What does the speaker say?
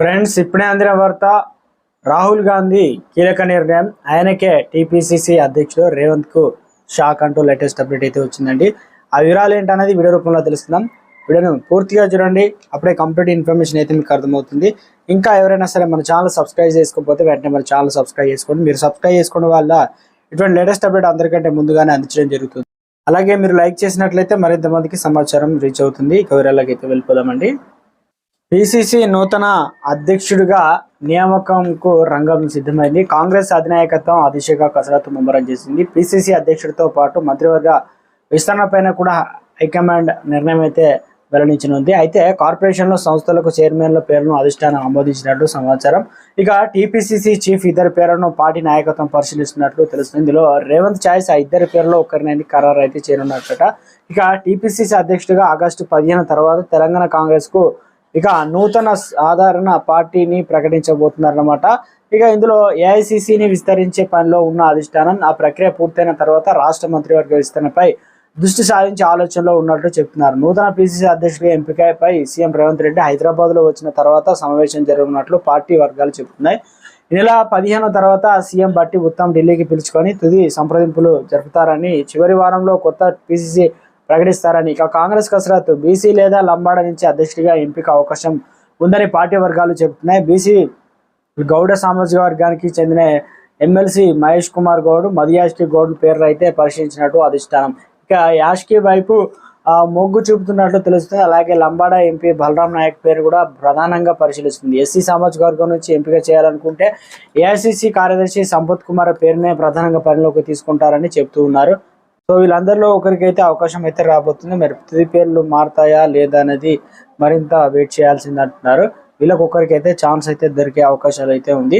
Friends ఇప్పుడే అందిన వార్త రాహుల్ గాంధీ కీలక నిర్ణయం. ఆయనకే టీపీసీసీ అధ్యక్షుడు రేవంత్కు షాక్ అంటూ లేటెస్ట్ అప్డేట్ అయితే వచ్చిందండి. ఆ వివరాలు ఏంటనేది వీడియో రూపంలో తెలుసుకుందాం. వీడియోను పూర్తిగా చూడండి. అప్పుడే కంప్లీట్ ఇన్ఫర్మేషన్ అయితే మీకు అర్థమవుతుంది. ఇంకా ఎవరైనా సరే మన ఛానల్ సబ్స్క్రైబ్ చేసుకోకపోతే వెంటనే మన ఛానల్ సబ్స్క్రైబ్ చేసుకోండి. మీరు సబ్స్క్రైబ్ చేసుకోవడం వల్ల ఇటువంటి లేటెస్ట్ అప్డేట్ అందరికంటే ముందుగానే అందించడం జరుగుతుంది. అలాగే మీరు లైక్ చేసినట్లయితే మరింత మందికి సమాచారం రీచ్ అవుతుంది. ఇక వివరాలకైతే వెళ్ళిపోదామండి. పిసిసి నూతన అధ్యక్షుడిగా నియామకంకు రంగం సిద్ధమైంది. కాంగ్రెస్ అధినాయకత్వం ఆ దిశగా కసరత్తు ముమ్మరం చేసింది. పిసిసి అధ్యక్షుడితో పాటు మంత్రివర్గ విస్తరణపైన కూడా హైకమాండ్ నిర్ణయం అయితే వెల్లడించనుంది. అయితే కార్పొరేషన్లో సంస్థలకు చైర్మన్ల పేరును అధిష్టానం ఆమోదించినట్లు సమాచారం. ఇక టీపీసీసీ చీఫ్ ఇద్దరి పేర్లను పార్టీ నాయకత్వం పరిశీలిస్తున్నట్లు తెలుస్తుంది. ఇందులో రేవంత్ ఛాయిస్ ఆ ఇద్దరి పేర్లో ఒకరినైతే ఖరారు అయితే చేరున్నట్ట ఇక టీపీసీసీ అధ్యక్షుడిగా ఆగస్టు పదిహేను తర్వాత తెలంగాణ కాంగ్రెస్కు ఇక నూతన సాధారణ పార్టీని ప్రకటించబోతున్నారన్నమాట. ఇక ఇందులో ఏఐసిసిని విస్తరించే పనిలో ఉన్న అధిష్టానం ఆ ప్రక్రియ పూర్తయిన తర్వాత రాష్ట్ర మంత్రివర్గ విస్తరణపై దృష్టి సాధించే ఆలోచనలో ఉన్నట్లు చెప్తున్నారు. నూతన పిసిసి అధ్యక్షుడిగా ఎంపికపై సీఎం రేవంత్ రెడ్డి హైదరాబాద్లో వచ్చిన తర్వాత సమావేశం జరగనున్నట్లు పార్టీ వర్గాలు చెబుతున్నాయి. నెల పదిహేను తర్వాత సీఎం బట్టి ఉత్తమ్ ఢిల్లీకి పిలుచుకొని తుది సంప్రదింపులు జరుపుతారని చివరి వారంలో కొత్త పిసిసి ప్రకటిస్తారని. ఇక కాంగ్రెస్ కసరత్తు బీసీ లేదా లంబాడ నుంచి అధ్యక్షుడిగా ఎంపిక అవకాశం ఉందని పార్టీ వర్గాలు చెబుతున్నాయి. బీసీ గౌడ సామాజిక వర్గానికి చెందిన ఎమ్మెల్సీ మహేష్ కుమార్ గౌడ్ మదియాష్కి గౌడ్ పేర్లు అయితే పరిశీలించినట్టు అధిష్టానం. ఇక యాష్కి వైపు మొగ్గు చూపుతున్నట్లు తెలుస్తుంది. అలాగే లంబాడ ఎంపీ బలరాం నాయక్ పేరు కూడా ప్రధానంగా పరిశీలిస్తుంది. ఎస్సీ సామాజిక వర్గం నుంచి ఎంపిక చేయాలనుకుంటే ఏఐసిసి కార్యదర్శి సంపత్ కుమార్ పేరునే ప్రధానంగా పరిలోకి తీసుకుంటారని చెప్తూ ఉన్నారు. సో వీళ్ళందరిలో ఒకరికైతే అవకాశం అయితే రాబోతుంది. మరి తుది పేర్లు మారుతాయా లేదా అనేది మరింత వెయిట్ చేయాల్సింది అంటున్నారు. వీళ్ళకి ఒకరికైతే ఛాన్స్ అయితే దొరికే అవకాశాలు అయితే ఉంది.